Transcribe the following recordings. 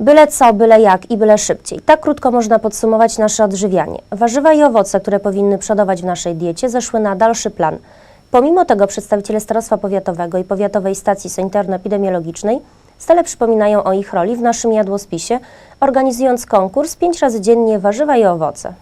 Byle co, byle jak i byle szybciej. Tak krótko można podsumować nasze odżywianie. Warzywa i owoce, które powinny przodować w naszej diecie, zeszły na dalszy plan. Pomimo tego przedstawiciele Starostwa Powiatowego i Powiatowej Stacji Sanitarno-Epidemiologicznej stale przypominają o ich roli w naszym jadłospisie, organizując konkurs 5 razy dziennie warzywa i owoce.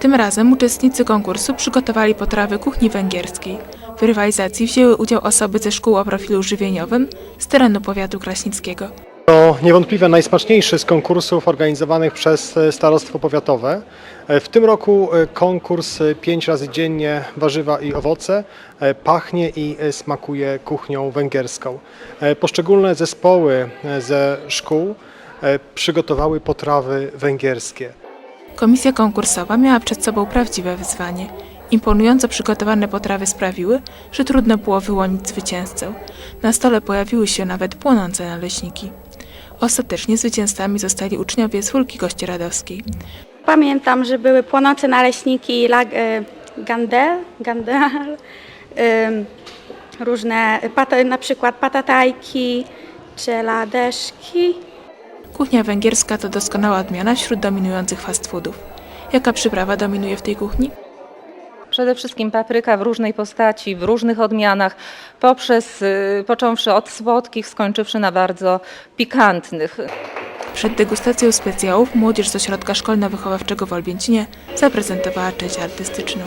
Tym razem uczestnicy konkursu przygotowali potrawy kuchni węgierskiej. W rywalizacji wzięły udział osoby ze szkół o profilu żywieniowym z terenu powiatu kraśnickiego. To niewątpliwie najsmaczniejszy z konkursów organizowanych przez e, Starostwo Powiatowe. E, W tym roku e, konkurs 5 razy dziennie warzywa i owoce pachnie i smakuje kuchnią węgierską. Poszczególne zespoły ze szkół przygotowały potrawy węgierskie. Komisja konkursowa miała przed sobą prawdziwe wyzwanie. Imponująco przygotowane potrawy sprawiły, że trudno było wyłonić zwycięzcę. Na stole pojawiły się nawet płonące naleśniki. Ostatecznie zwycięzcami zostali uczniowie z Hulki Kościeradowskiej. Pamiętam, że były płonące naleśniki lag, e, gandel, gandel em, różne, pata, na przykład patatajki czy ladeszki. Kuchnia węgierska to doskonała odmiana wśród dominujących fast foodów. Jaka przyprawa dominuje w tej kuchni? Przede wszystkim papryka w różnej postaci, w różnych odmianach, poprzez, y, począwszy od słodkich, skończywszy na bardzo pikantnych. Przed degustacją specjałów młodzież z ośrodka szkolno-wychowawczego w Olbięcinie zaprezentowała część artystyczną.